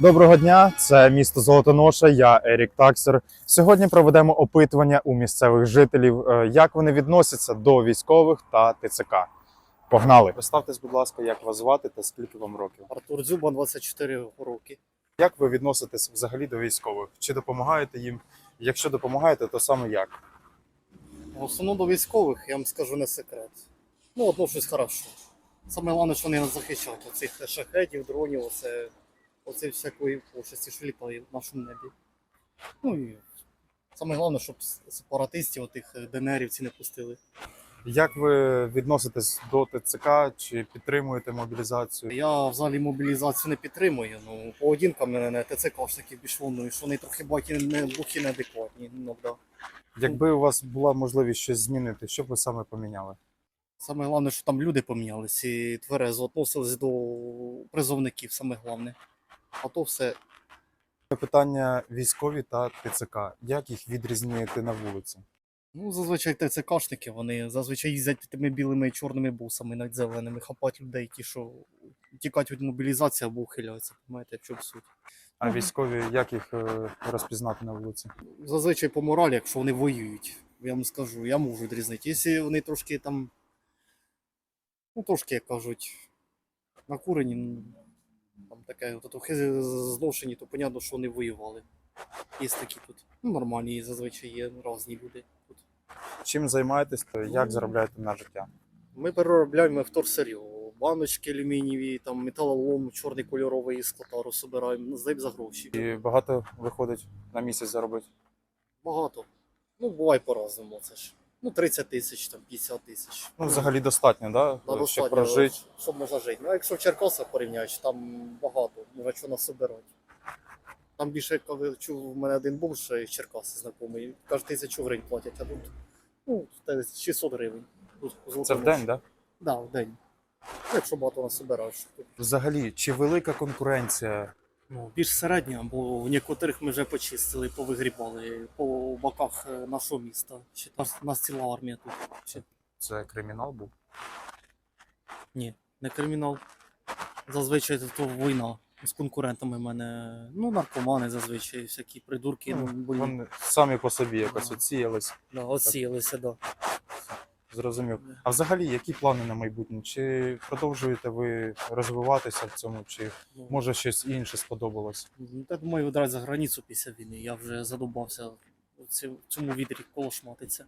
Доброго дня, це місто Золотоноша. Я Ерік Таксер. Сьогодні проведемо опитування у місцевих жителів, е, як вони відносяться до військових та ТЦК. Погнали! Представтесь, будь ласка, як вас звати та скільки вам років? Артур Дзюба, 24 роки. Як ви відноситесь взагалі до військових? Чи допомагаєте їм? Якщо допомагаєте, то саме як? В основному до військових, я вам скажу не секрет. Ну, отношусь хорошо. Саме головне, що вони нас захищають. Оцих шахетів, дронів, оце, оце всякої пошесті, що літає в нашому небі. Ну і саме головне, щоб сепаратистів, отих е, ДНРівці не пустили. Як ви відноситесь до ТЦК? Чи підтримуєте мобілізацію? Я взагалі мобілізацію не підтримую. Ну, поведінка мене не ТЦКшників більш волнує, що вони трохи баті не бухі неадекватні іноді. Якби у вас була можливість щось змінити, що б ви саме поміняли? Саме головне, що там люди помінялись і тверезо відносились до призовників, саме головне. А то все. Питання військові та ТЦК. Як їх відрізняєте на вулиці? Ну, зазвичай ТЦКшники, вони зазвичай їздять тими білими і чорними бусами, навіть зеленими, хапать людей, ті, що тікають від мобілізації або ухиляються. Понимаєте, в чому суть. А військові, як їх е, розпізнати на вулиці? Зазвичай по моралі, якщо вони воюють, я вам скажу, я можу відрізнити. Якщо вони трошки там, ну трошки, як кажуть, накурені, там таке, от трохи зношені, то понятно, що вони воювали. Є такі тут. Ну, нормальні, зазвичай є різні люди тут. Чим займаєтесь та як заробляєте на життя? Ми переробляємо вторсир'ю. Баночки алюмінієві, там металолом, чорний кольоровий з клотару собираємо, здаємо за гроші. І багато виходить на місяць заробити? Багато. Ну, буває по-разному, це ж. Ну, 30 тисяч, там 50 тисяч. Ну, взагалі достатньо, да? Та щоб достатньо, прожити. Щоб можна жити. Ну, а якщо в Черкасах порівняєш, там багато, можна що насобирати. Там більше, коли чув, у мене один був ще з Черкаси знайомий, каже, тисячу гривень платять, а тут ну, десь 600 гривень. Це в день, да? Да, в день. Ну, Якщо багато насобираєш. то Взагалі, чи велика конкуренція? Ну, більш середня, бо в некоторих ми вже почистили, повигрібали по боках е, нашого міста. Ще нас, нас ціла армія тут. Ще Це кримінал був? Ні, не кримінал. Зазвичай то війна з конкурентами в мене. Ну, наркомани зазвичай, всякі придурки, ну, Ну. Вони самі по собі якось Ага. оціялись. Да, отсіялися, да. Зрозумів. А взагалі, які плани на майбутнє? Чи продовжуєте ви розвиватися в цьому, чи Ну, може щось інше сподобалось? ну, Я думаю, відразу за границю після війни. Я вже задумався в цьому вітрі колошматиться.